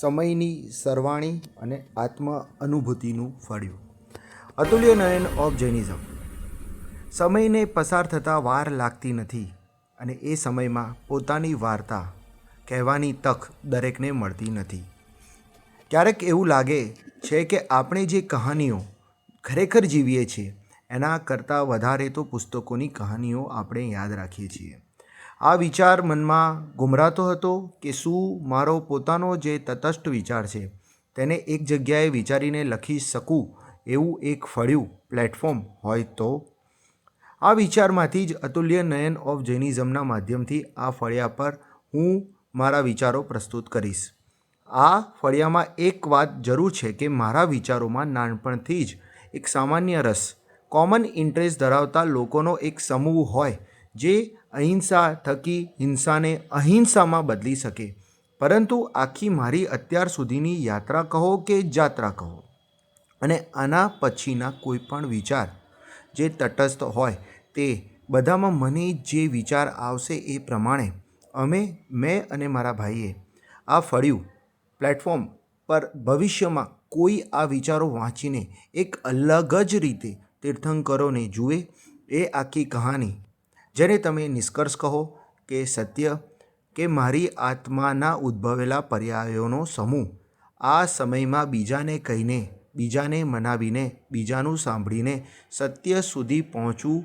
સમયની સરવાણી અને આત્મ અનુભૂતિનું ફળ્યું. અતુલ્ય નયન ઓફ જૈનિઝમ. સમયને પસાર થતાં વાર લાગતી નથી અને એ સમયમાં પોતાની વાર્તા, કહેવાની તક દરેકને મળતી નથી. ક્યારેક એવું લાગે છે કે આપણે જે કહાનીઓ ખરેખર જીવીએ છીએ, એના કરતાં વધારે તો પુસ્તકોની કહાનીઓ આપણે યાદ રાખીએ છીએ. આ વિચાર મનમાં ગુમરાતો હતો કે શું મારો પોતાનો જે તટસ્થ વિચાર છે તેને એક જગ્યાએ વિચારીને લખી શકું એવું એક ફળ્યું પ્લેટફોર્મ હોય તો? આ વિચારમાંથી જ અતુલ્ય નયન ઓફ જૈનિઝમના માધ્યમથી આ ફળિયા પર હું મારા વિચારો પ્રસ્તુત કરીશ. આ ફળિયામાં એક વાત જરૂર છે કે મારા વિચારોમાં નાનપણથી જ એક સામાન્ય રસ કોમન ઇન્ટરેસ્ટ ધરાવતા લોકોનો એક સમૂહ હોય જે અહિંસા થકી હિંસાને અહિંસામાં બદલી શકે. પરંતુ આખી મારી અત્યાર સુધીની યાત્રા કહો કે જાત્રા કહો? અને આના પછીના કોઈ પણ વિચાર જે તટસ્થ હોય તે બધામાં મને જે વિચાર આવશે એ પ્રમાણે અમે, મેં અને મારા ભાઈએ આ ફળ્યું પ્લેટફોર્મ પર ભવિષ્યમાં કોઈ આ વિચારો વાંચીને એક અલગ જ રીતે તીર્થંકરોને જુએ એ આખી કહાની જેને તમે નિષ્કર્ષ કહો કે સત્ય કે મારી આત્માના ઉદ્ભવેલા પર્યાયોનો સમૂહ. આ સમયમાં બીજાને કહીને, બીજાને મનાવીને, બીજાનું સાંભળીને સત્ય સુધી પહોંચવું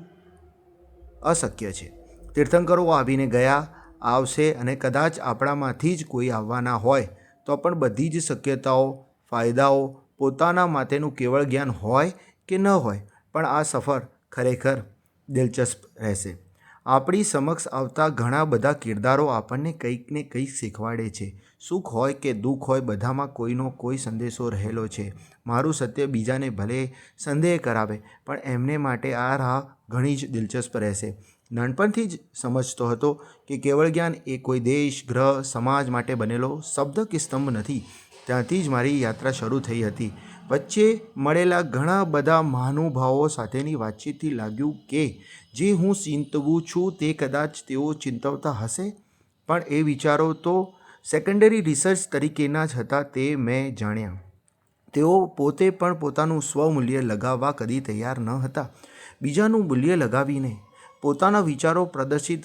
અશક્ય છે. તીર્થંકરો આવીને ગયા, આવશે અને કદાચ આપણામાંથી જ કોઈ આવવાના હોય, તો પણ બધી જ શક્યતાઓ, ફાયદાઓ પોતાના માટેનું કેવળ જ્ઞાન હોય કે ન હોય, પણ આ સફર ખરેખર દિલચસ્પ રહેશે. આપણી સમક્ષ આવતા ઘણા બધા કિરદારો આપણને કંઈક ને કંઈક શીખવાડે છે. સુખ હોય કે દુઃખ હોય, બધામાં કોઈનો કોઈ સંદેશો રહેલો છે. મારું સત્ય બીજાને ભલે સંદેહ કરાવે, પણ એમને માટે આ રાહ ઘણી જ દિલચસ્પ રહેશે. નાનપણથી જ સમજતો હતો કે કેવળ જ્ઞાન એ કોઈ દેશ, ગ્રહ, સમાજ માટે બનેલો શબ્દ કે સ્તંભ નથી. ત્યાંથી જ મારી યાત્રા શરૂ થઈ હતી. વચ્ચે મળેલા ઘણા બધા મહાનુભાવો સાથેની વાતચીતથી લાગ્યું કે, જે હું ચિંતવું છું તે કદાચ તેઓ ચિંતવતા હશે પણ એ વિચારો તો સેકન્ડરી રિસર્ચ તરીકેના જ હતા તે મેં જાણ્યા. તેઓ પોતે પણ પોતાનું સ્વમૂલ્ય લગાવવા કદી તૈયાર ન હતા. બીજાનું મૂલ્ય લગાવીને પોતાના વિચારો પ્રદર્શિત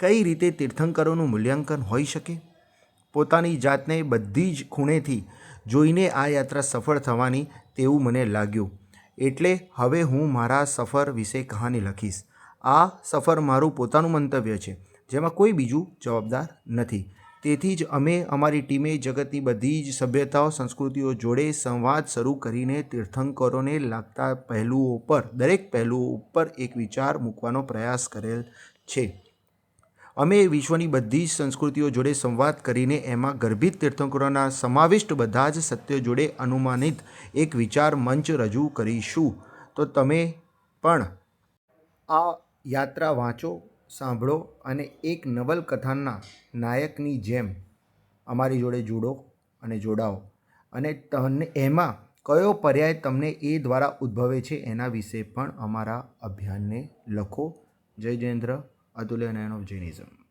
કઈ રીતે તીર્થંકરોનું મૂલ્યાંકન હોઈ શકે? પોતાની જાતને બધી જ ખૂણેથી જોઈને આ યાત્રા સફળ થવાની તેવું મને લાગ્યું. એટલે હવે હું મારા સફર વિશે કહાની લખીશ. આ સફર મારું પોતાનું મંતવ્ય છે, જેમાં કોઈ બીજું જવાબદાર નથી. તેથી જ અમે અમારી ટીમે જગતની બધી જ સભ્યતાઓ, સંસ્કૃતિઓ જોડે સંવાદ શરૂ કરીને તીર્થંકરોને લાગતા પહેલુઓ પર, દરેક પહેલુઓ ઉપર એક વિચાર મૂકવાનો પ્રયાસ કરેલ છે. અમે વિશ્વની બધી જ સંસ્કૃતિઓ જોડે સંવાદ કરીને એમાં ગર્ભિત તીર્થંકરોના સમાવિષ્ટ બધા જ સત્યો જોડે અનુમાનિત એક વિચાર મંચ રજૂ કરીશું. તો તમે પણ આ યાત્રા વાંચો, સાંભળો અને એક નવલકથાના નાયકની જેમ અમારી જોડે જોડો અને જોડાઓ. અને તમને એમાં કયો પર્યાય તમને એ દ્વારા ઉદ્ભવે છે એના વિશે પણ અમારા અભિયાનને લખો. જય જયેન્દ્ર અતુલ્ય નયન ઓફ જૈનિઝમ